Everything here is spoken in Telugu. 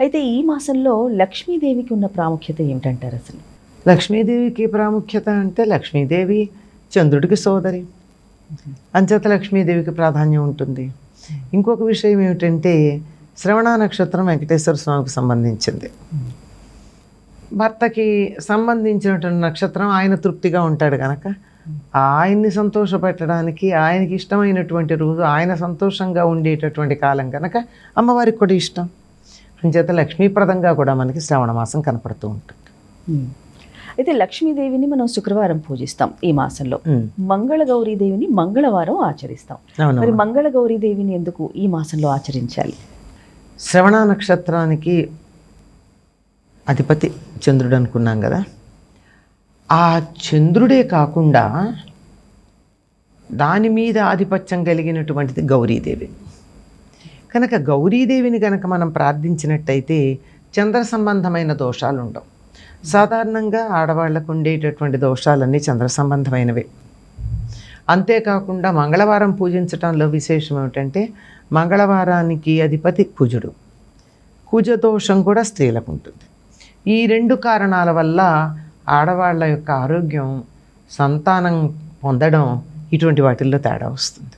అయితే ఈ మాసంలో లక్ష్మీదేవికి ఉన్న ప్రాముఖ్యత ఏమిటంటారు అసలు? లక్ష్మీదేవికి ప్రాముఖ్యత అంటే లక్ష్మీదేవి చంద్రుడికి సోదరి. అంచేత లక్ష్మీదేవికి ప్రాధాన్యం ఉంటుంది. ఇంకొక విషయం ఏమిటంటే శ్రవణ నక్షత్రం వెంకటేశ్వర స్వామికి సంబంధించింది. భర్తకి సంబంధించినటువంటి నక్షత్రం ఆయన తృప్తిగా ఉంటాడు కనుక ఆయన్ని సంతోషపెట్టడానికి ఆయనకి ఇష్టమైనటువంటి రోజు ఆయన సంతోషంగా ఉండేటటువంటి కాలం కనుక అమ్మవారికి కూడా ఇష్టం. అంచేత లక్ష్మీప్రదంగా కూడా మనకి శ్రవణ మాసం కనపడుతూ ఉంటుంది. అయితే లక్ష్మీదేవిని మనం శుక్రవారం పూజిస్తాం ఈ మాసంలో. మంగళ దేవిని మంగళవారం ఆచరిస్తాం. మరి మంగళ దేవిని ఎందుకు ఈ మాసంలో ఆచరించాలి? శ్రవణ నక్షత్రానికి అధిపతి చంద్రుడు అనుకున్నాం కదా. ఆ చంద్రుడే కాకుండా దాని మీద ఆధిపత్యం కలిగినటువంటిది గౌరీదేవి. కనుక గౌరీదేవిని కనుక మనం ప్రార్థించినట్టయితే చంద్ర సంబంధమైన దోషాలు ఉండవు సాధారణంగా ఆడవాళ్ళకు ఉండేటటువంటి దోషాలన్నీ చంద్ర సంబంధమైనవే అంతేకాకుండా మంగళవారం పూజించటంలో విశేషం ఏమిటంటే మంగళవారానికి అధిపతి కుజుడు. కుజ దోషం కూడా స్త్రీలకు ఉంటుంది ఈ రెండు కారణాల వల్ల ఆడవాళ్ళ యొక్క ఆరోగ్యం సంతానం పొందడం ఇటువంటి వాటిల్లో తేడా వస్తుంది.